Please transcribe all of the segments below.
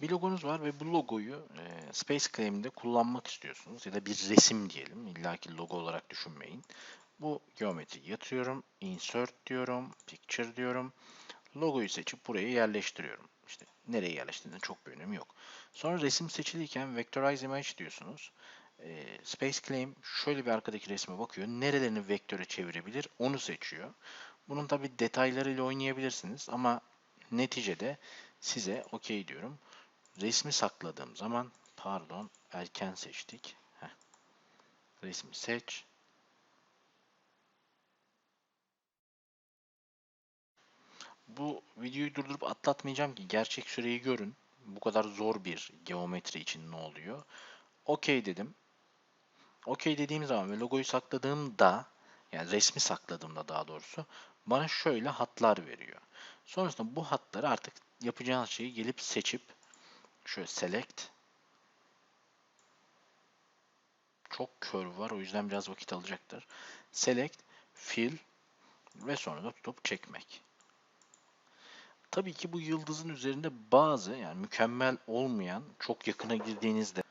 Bir logonuz var ve bu logoyu e, Space Claim'de kullanmak istiyorsunuz ya da bir resim diyelim. İlla ki logo olarak düşünmeyin. Bu geometriyi yatıyorum, insert diyorum, picture diyorum. Logoyu seçip buraya yerleştiriyorum. İşte nereye yerleştirdiğinin çok bir önemi yok. Sonra resim seçiliyken Vectorize Image diyorsunuz. E, Space Claim şöyle bir arkadaki resme bakıyor. Nerelerini vektöre çevirebilir onu seçiyor. Bunun tabi detaylarıyla oynayabilirsiniz ama neticede size okey diyorum. Resmi sakladığım zaman pardon erken seçtik. Heh. Resmi seç. Bu videoyu durdurup atlatmayacağım ki gerçek süreyi görün. Bu kadar zor bir geometri için ne oluyor. Okey dedim. Okey dediğim zaman ve logoyu sakladığımda yani resmi sakladığımda daha doğrusu bana şöyle hatlar veriyor. Sonrasında bu hatları artık yapacağınız şeyi gelip seçip şöyle select çok kör var o yüzden biraz vakit alacaktır. Select, fill ve sonra da tutup çekmek. Tabii ki bu yıldızın üzerinde bazı yani mükemmel olmayan çok yakına girdiğinizde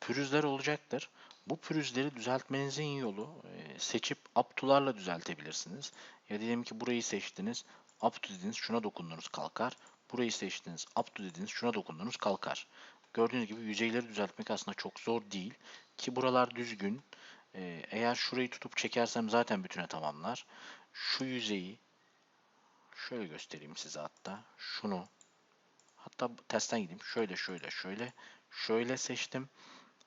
pürüzler olacaktır. Bu pürüzleri düzeltmenizin yolu e, seçip up to'larla düzeltebilirsiniz. Ya diyelim ki burayı seçtiniz, up to dediniz şuna dokundunuz kalkar. Burayı seçtiniz, up to dediniz şuna dokundunuz kalkar. Gördüğünüz gibi yüzeyleri düzeltmek aslında çok zor değil. Ki buralar düzgün. E, eğer şurayı tutup çekersem zaten bütüne tamamlar. Şu yüzeyi şöyle göstereyim size hatta. Şunu hatta tersten gideyim. Şöyle şöyle şöyle şöyle seçtim.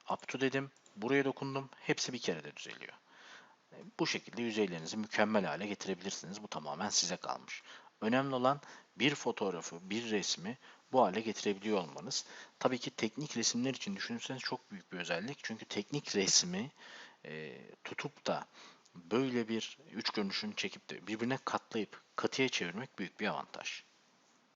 Up to dedim. Buraya dokundum. Hepsi bir kerede düzeliyor. E, bu şekilde yüzeylerinizi mükemmel hale getirebilirsiniz. Bu tamamen size kalmış. Önemli olan bir fotoğrafı, bir resmi bu hale getirebiliyor olmanız. Tabii ki teknik resimler için düşünürseniz çok büyük bir özellik. Çünkü teknik resmi e, tutup da böyle bir üç görünüşünü çekip de birbirine katlayıp katıya çevirmek büyük bir avantaj.